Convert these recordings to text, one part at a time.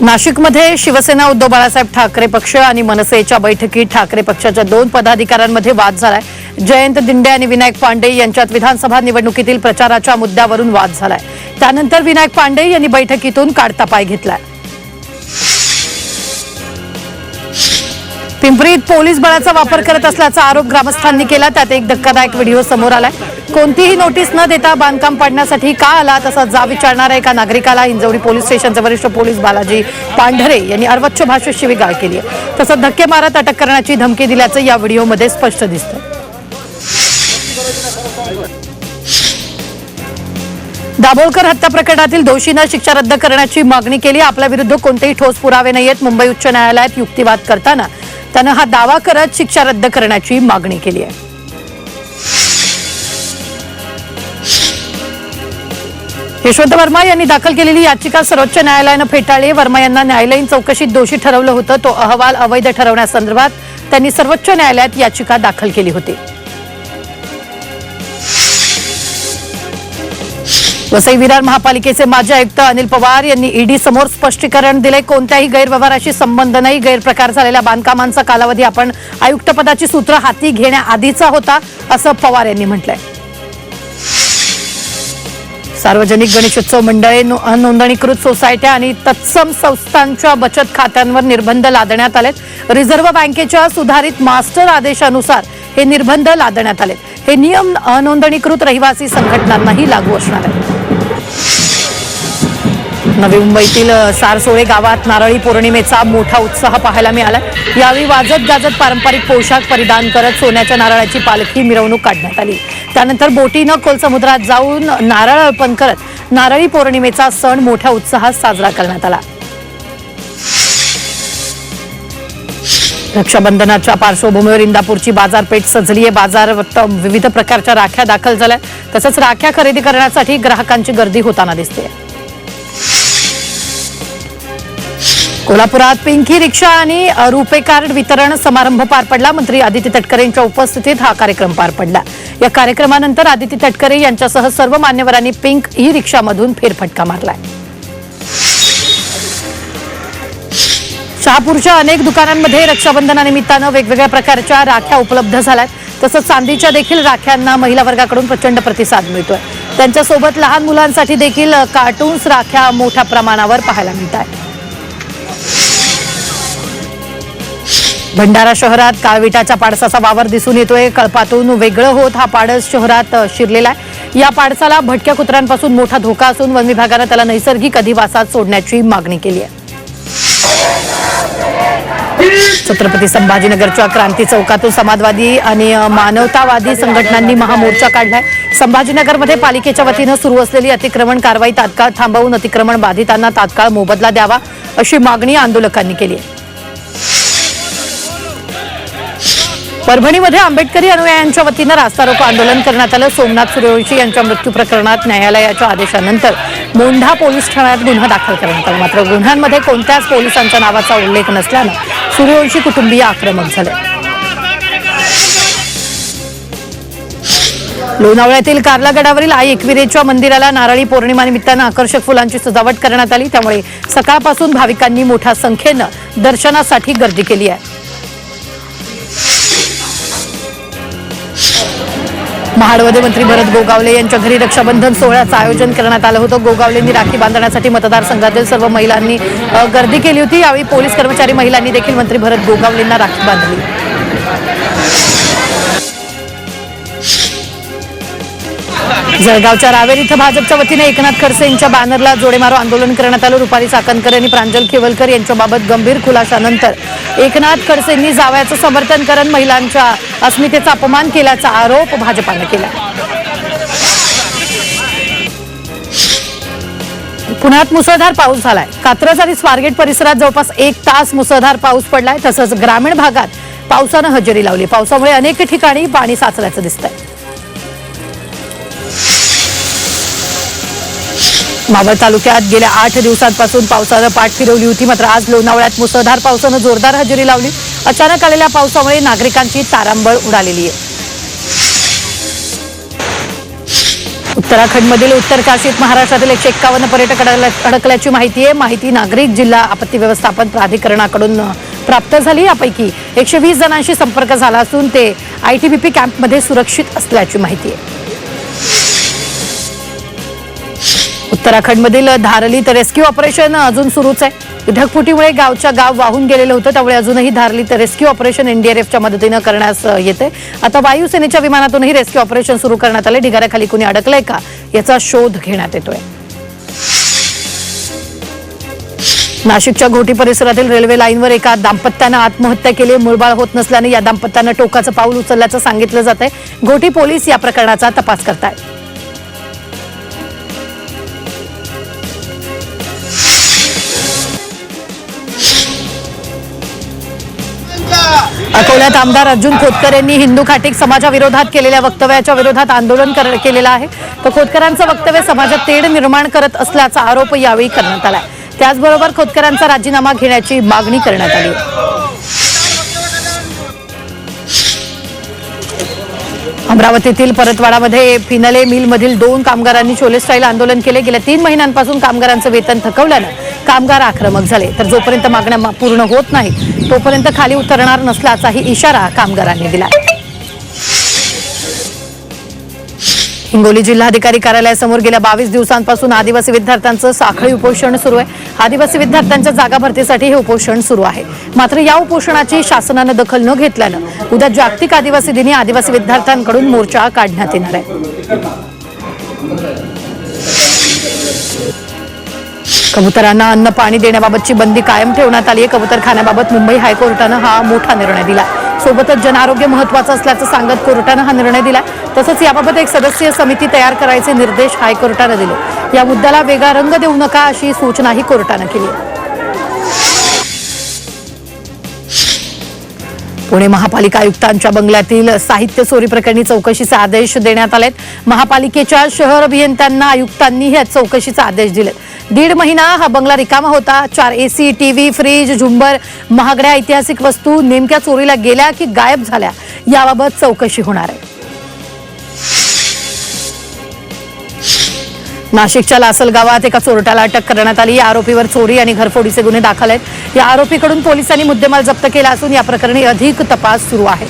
नाशिकमध्ये शिवसेना उद्धव बाळासाहेब ठाकरे पक्ष आणि मनसेच्या बैठकीत ठाकरे पक्षाच्या दोन पदाधिकाऱ्यांमध्ये वाद झालाय. जयंत दिंडे आणि विनायक पांडे यांच्यात विधानसभा निवडणुकीतील प्रचाराच्या मुद्द्यावरून वाद झालाय. त्यानंतर विनायक पांडे यांनी बैठकीतून काढता पाय घेतलाय. पिंपरीत पोलीस बळाचा वापर करत असल्याचा आरोप ग्रामस्थांनी केला. त्यात एक धक्कादायक व्हिडिओ समोर आलाय. कोणतीही नोटीस न देता बांधकाम पाडण्यासाठी का आला तसा जा विचारणाऱ्या एका नागरिकाला हिंजवडी पोलीस स्टेशनचे वरिष्ठ पोलीस बालाजी पांढरे यांनी अर्वच्छ भाषेत शिवीगाळ केली आहे. तसं धक्के मारत अटक करण्याची धमकी दिल्याचं या व्हिडिओमध्ये स्पष्ट दिसतं दाभोळकर हत्या प्रकरणातील दोषींना शिक्षा रद्द करण्याची मागणी केली. आपल्या विरुद्ध कोणतेही ठोस पुरावे नाहीयेत. मुंबई उच्च न्यायालयात युक्तिवाद करताना त्यानं हा दावा करत शिक्षा रद्द करण्याची मागणी केली आहे. यशवंत वर्मा यांनी दाखल केलेली याचिका सर्वोच्च न्यायालयानं फेटाळली. वर्मा यांना न्यायालयीन चौकशीत दोषी ठरवलं होतं. तो अहवाल अवैध ठरवण्यासंदर्भात त्यांनी सर्वोच्च न्यायालयात याचिका दाखल केली होती. वसई विरार महापालिकेचे माजी आयुक्त अनिल पवार यांनी ईडी समोर स्पष्टीकरण दिले कोणत्याही गैरव्यवहाराशी संबंध नाही गैरप्रकार झालेल्या बांधकामांचा कालावधी आपण आयुक्तपदाची सूत्र हाती घेण्याआधीचा होता असं पवार यांनी म्हटलंय. सार्वजनिक गणेशोत्सव मंडळे अनोंदणीकृत नोंदणीकृत सोसायट्या आणि तत्सम संस्थांच्या बचत खात्यांवर निर्बंध लादण्यात आलेत. रिझर्व्ह बँकेच्या सुधारित मास्टर आदेशानुसार हे निर्बंध लादण्यात आलेत. हे नियम अनोंदणीकृत रहिवासी संघटनांनाही लागू असणार आहे नवी मुंबईतील सारसोळे गावात नारळी पौर्णिमेचा मोठा उत्साह पाहायला मिळाला यावेळी वाजत गाजत पारंपरिक पोशाख परिधान करत सोन्याच्या नारळाची पालखी मिरवणूक काढण्यात आली. त्यानंतर बोटीनं खोल समुद्रात जाऊन नारळ अर्पण करत नारळी पौर्णिमेचा सण मोठ्या उत्साहात साजरा करण्यात आला. रक्षाबंधनाच्या पार्श्वभूमीवर इंदापूरची बाजारपेठ सजली आहे. बाजार विविध प्रकारच्या राख्या दाखल झाल्या तसंच राख्या खरेदी करण्यासाठी ग्राहकांची गर्दी होताना दिसते. कोल्हापुरात पिंकी रिक्षा आणि रुपे कार्ड वितरण समारंभ पार पडला. मंत्री आदित्य तटकरे यांच्या उपस्थितीत हा कार्यक्रम पार पडला. या कार्यक्रमानंतर आदित्य तटकरे यांच्यासह सर्व मान्यवरांनी पिंक ई रिक्षामधून फेरफटका मारलाय. शहापूरच्या अनेक दुकानांमध्ये रक्षाबंधनानिमित्तानं वेगवेगळ्या प्रकारच्या राख्या उपलब्ध झाल्यात. तसंच चांदीच्या देखील राख्यांना महिला वर्गाकडून प्रचंड प्रतिसाद मिळतोय. त्यांच्यासोबत लहान मुलांसाठी देखील कार्टून्स राख्या मोठ्या प्रमाणावर पाहायला मिळत आहेत भंडारा शहरात काळविटाच्या पाडसाचा वावर दिसून येतोय. कळपातून वेगळं होत हा पाडस शहरात शिरलेला आहे. या पाडसाला भटक्या कुत्र्यांपासून मोठा धोका असून वन विभागानं त्याला नैसर्गिक अधिवासात सोडण्याची मागणी केली आहे. छत्रपती संभाजीनगरच्या क्रांती चौकातून समाजवादी आणि मानवतावादी संघटनांनी महामोर्चा काढलाय. संभाजीनगरमध्ये पालिकेच्या वतीनं सुरू असलेली अतिक्रमण कारवाई तात्काळ थांबवून अतिक्रमण बाधितांना तात्काळ मोबदला द्यावा अशी मागणी आंदोलकांनी केली आहे. परभणीमध्ये आंबेडकरी अनुयायांच्या वतीनं रास्ता रोको आंदोलन करण्यात आलं. सोमनाथ सूर्यवंशी यांच्या मृत्यू प्रकरणात न्यायालयाच्या आदेशानंतर मोंढा पोलीस ठाण्यात गुन्हा दाखल करण्यात आला. मात्र गुन्ह्यांमध्ये कोणत्याच पोलिसांच्या नावाचा उल्लेख नसल्यानं सूर्यवंशी कुटुंबीय आक्रमक झाले. लोणावळ्यातील कार्लागडावरील आई एकविरेच्या मंदिराला नारळी पौर्णिमा निमित्तानं आकर्षक फुलांची सजावट करण्यात आली. त्यामुळे सकाळपासून भाविकांनी मोठ्या संख्येनं दर्शनासाठी गर्दी केली आहे. महाडमध्ये मंत्री भरत गोगावले यांच्या घरी रक्षाबंधन सोहळ्याचं आयोजन करण्यात आलं होतं. गोगावलेंनी राखी बांधण्यासाठी मतदारसंघातील सर्व महिलांनी गर्दी केली होती. यावेळी पोलीस कर्मचारी महिलांनी देखील मंत्री भरत गोगावलेंना राखी बांधली. जळगावच्या रावेर इथं भाजपच्या वतीने एकनाथ खडसे यांच्या बॅनरला जोडेमारो आंदोलन करण्यात आलं. रुपाली चाकणकर यांनी प्रांजल खेवलकर यांच्याबाबत गंभीर खुलाशानंतर एकनाथ खडसेंनी जावयाचं समर्थन करत महिलांच्या अस्मितेचा अपमान केल्याचा आरोप भाजपानं केला. पुण्यात मुसळधार पाऊस झालाय. कात्रज आणि स्वारगेट परिसरात जवळपास एक तास मुसळधार पाऊस पडलाय. तसंच ग्रामीण भागात पावसानं हजेरी लावली. पावसामुळे अनेक ठिकाणी पाणी साचल्याचं दिसतंय. मावळ तालुक्यात गेल्या आठ दिवसांपासून पावसानं पाठ फिरवली होती. मात्र आज लोणावळ्यात मुसळधार पावसानं जोरदार हजेरी लावली. अचानक आलेल्या पावसामुळे नागरिकांची तारांबळ उडालेली आहे. उत्तराखंडमधील उत्तर काशीत महाराष्ट्रातील एकशे एक्कावन्न पर्यटक अडकल्याची माहिती आहे. माहिती नागरिक जिल्हा आपत्ती व्यवस्थापन प्राधिकरणाकडून प्राप्त झाली. यापैकी एकशे वीस जणांशी संपर्क झाला असून ते आयटीबीपी कॅम्पमध्ये सुरक्षित असल्याची माहिती आहे. उत्तराखंडमधील धारलीत रेस्क्यू ऑपरेशन अजून सुरूच आहे. ढगफुटीमुळे गावच्या गाव वाहून गेलेलं होतं त्यामुळे अजूनही धारलीत रेस्क्यू ऑपरेशन एनडीआरएफच्या मदतीनं करण्यास येते आता वायुसेनेच्या विमानातूनही रेस्क्यू ऑपरेशन सुरू करण्यात आले ढिगाऱ्याखाली कुणी अडकलंय का याचा शोध घेण्यात येतोय. नाशिकच्या घोटी परिसरातील रेल्वे लाईनवर एका दाम्पत्यानं आत्महत्या केली. मुळबाळ होत नसल्याने या दाम्पत्यानं टोकाचं पाऊल उचलल्याचं सांगितलं जात आहे घोटी पोलीस या प्रकरणाचा तपास करतायत. अकोल्यात आमदार अर्जुन खोतकर यांनी हिंदू खाटीक समाजाविरोधात केलेल्या वक्तव्याच्या विरोधात आंदोलन केलेलं आहे. तर खोतकरांचं वक्तव्य समाजात तेढ निर्माण करत असल्याचा आरोप यावेळी करण्यात आला त्याचबरोबर खोतकरांचा राजीनामा घेण्याची मागणी करण्यात आली. अमरावतीतील परतवाडामध्ये फिनले मिलमधील दोन कामगारांनी शोले स्टाईल आंदोलन केले. गेल्या तीन महिन्यांपासून कामगारांचं वेतन थकवल्यानं कामगार आक्रमक झाले. तर जोपर्यंत मागण्या पूर्ण होत नाही तोपर्यंत खाली उतरणार नसल्याचाही इशारा कामगारांनी दिला. हिंगोली जिल्हाधिकारी कार्यालयासमोर गेल्या बावीस दिवसांपासून आदिवासी विद्यार्थ्यांचं साखळी उपोषण सुरू आहे. आदिवासी विद्यार्थ्यांच्या जागा भरतीसाठी हे उपोषण सुरू आहे. मात्र या उपोषणाची शासनानं दखल न घेतल्यानं उद्या जागतिक आदिवासी दिनी आदिवासी विद्यार्थ्यांकडून मोर्चा काढण्यात येणार आहे. कबुतरांना अन्न पाणी देण्याबाबतची बंदी कायम ठेवण्यात आली आहे. कबुतरखान्याबाबत मुंबई हायकोर्टानं हा मोठा निर्णय दिला सोबतच जनआरोग्य महत्वाचं असल्याचं सांगत कोर्टानं हा निर्णय दिला तसंच याबाबत एक सदस्यीय समिती तयार करायचे निर्देश हायकोर्टानं दिले. या मुद्द्याला वेगळा रंग देऊ नका अशी सूचनाही कोर्टानं केली पुणे महापालिका आयुक्तांच्या बंगल्यातील साहित्य चोरी प्रकरणी चौकशीचे आदेश देण्यात आलेत. महापालिकेच्या शहर अभियंत्यांना आयुक्तांनी या चौकशीचे आदेश दिले दीड महिना हा बंगला रिकामा होता. चार एसी टीव्ही फ्रीज झुंबर महागड्या ऐतिहासिक वस्तू नेमक्या चोरीला गेल्या की गायब झाल्या याबाबत चौकशी होणार आहे. नाशिकच्या लासल गावात एका चोरट्याला अटक करण्यात आली. या आरोपीवर चोरी आणि घरफोडीचे गुन्हे दाखल आहेत. या आरोपीकडून पोलिसांनी मुद्देमाल जप्त केला असून या प्रकरणी अधिक तपास सुरू आहे.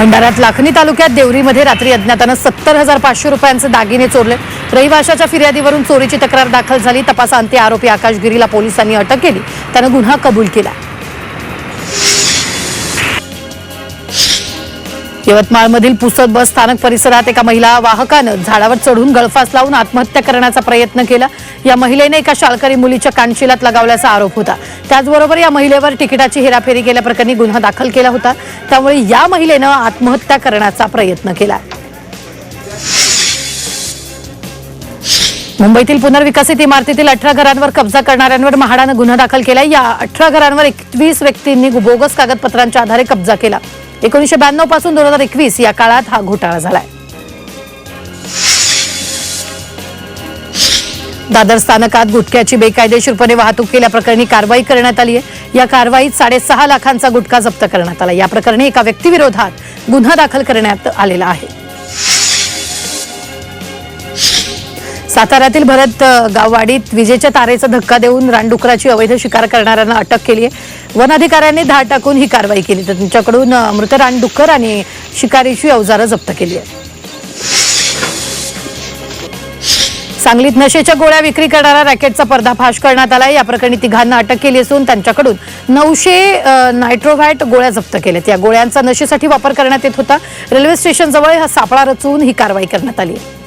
भंडाऱ्यात लाखनी तालुक्यात देवरीमध्ये रात्री अज्ञातानं सत्तर हजार पाचशे रुपयांचे दागिने चोरले. रहिवाशाच्या फिर्यादीवरून चोरीची तक्रार दाखल झाली. तपासांती आरोपी आकाश गिरीला पोलिसांनी अटक केली. त्यानं गुन्हा कबूल केला. यवतमाळमधील पुसद बस स्थानक परिसरात एका महिला वाहकानं झाडावर चढून गळफास लावून आत्महत्या करण्याचा प्रयत्न केला. या महिलेने एका शाळकरी मुलीच्या कानशिलात लगावल्याचा आरोप होता. त्याचबरोबर या महिलेवर तिकिटाची हेराफेरी केल्याप्रकरणी गुन्हा दाखल केला होता. त्यामुळे या महिलेनं आत्महत्या करण्याचा प्रयत्न केला. मुंबईतील पुनर्विकसित इमारतीतील अठरा घरांवर कब्जा करणाऱ्यांवर म्हाडानं गुन्हा दाखल केला. या अठरा घरांवर एकवीस व्यक्तींनी बोगस कागदपत्रांच्या आधारे कब्जा केला. एकोणीशे ब्याण्णवपासून दोन हजार एकवीस या काळात हा घोटाळा झालाय. दादर स्थानकात गुटख्याची बेकायदेशीरपणे वाहतूक केल्याप्रकरणी कारवाई करण्यात आली आहे. या कारवाईत साडेसहा लाखांचा गुटखा जप्त करण्यात आला. या प्रकरणी एका व्यक्तीविरोधात गुन्हा दाखल करण्यात आलेला आहे. साताऱ्यातील भरत गाववाडीत विजेच्या तारेचा धक्का देऊन रानडुकराची अवैध शिकार करणाऱ्यांना अटक केली आहे. वन अधिकाऱ्यांनी धाड टाकून ही कारवाई केली. तर त्यांच्याकडून अ, मृत आणि शिकारीशी अवजारं जप्त केली आहेत. सांगलीत नशेच्या गोळ्या विक्री करणाऱ्या रॅकेटचा पर्दाफाश करण्यात आला या प्रकरणी तिघांना अटक केली असून त्यांच्याकडून नऊशे नायट्रोव्हॅट गोळ्या जप्त केल्यात. या गोळ्यांचा नशेसाठी वापर करण्यात येत होता. रेल्वे स्टेशनजवळ हा सापळा रचून ही कारवाई करण्यात आली आहे.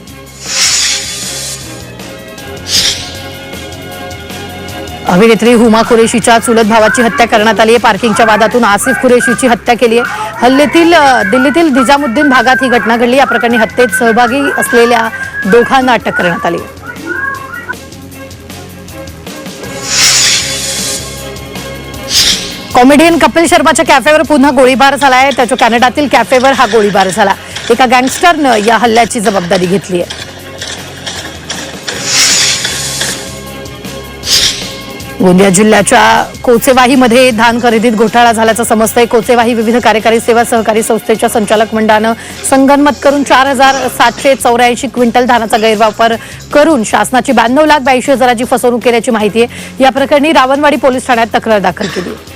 अभिनेत्री हुमा कुरेशीच्या चुलत भावाची हत्या करण्यात आली आहे. पार्किंगच्या वादातून आसिफ कुरेशीची हत्या केली आहे. हल्ल्यातील दिल्लीतील निजामुद्दीन भागात ही घटना घडली. या प्रकरणी हत्येत सहभागी असलेल्या दोघांना अटक करण्यात आली आहे. कॉमेडियन कपिल शर्माच्या कॅफेवर पुन्हा गोळीबार झालाय. त्याच्या कॅनडातील कॅफेवर हा गोळीबार झाला. एका गँगस्टरनं या हल्ल्याची जबाबदारी घेतली आहे. गोंदिया जिल्ह्याच्या कोचेवाहीमध्ये धान खरेदीत घोटाळा झाल्याचं समजतंय. कोचेवाही विविध कार्यकारी सेवा सहकारी संस्थेच्या संचालक मंडळानं संगनमत करून चार हजार सातशे चौऱ्याऐंशी क्विंटल धानाचा गैरवापर करून शासनाची ब्याण्णव लाख ब्याऐंशी हजाराची फसवणूक केल्याची माहिती आहे. या प्रकरणी रावणवाडी पोलीस ठाण्यात तक्रार दाखल केली आहे.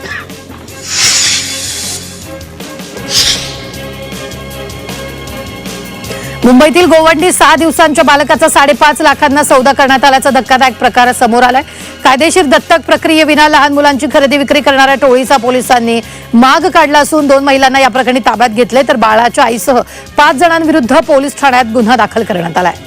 मुंबईतील गोवंडी सहा दिवसांच्या बालकाचा साडेपाच लाखांना सौदा करण्यात आल्याचा धक्कादायक प्रकार समोर आलाय. कायदेशीर दत्तक प्रक्रियेविना लहान मुलांची खरेदी विक्री करणाऱ्या टोळीचा पोलिसांनी माग काढला असून दोन महिलांना या प्रकरणी ताब्यात घेतले तर बाळाच्या आईसह पाच जणांविरुद्ध पोलीस ठाण्यात गुन्हा दाखल करण्यात आलाय.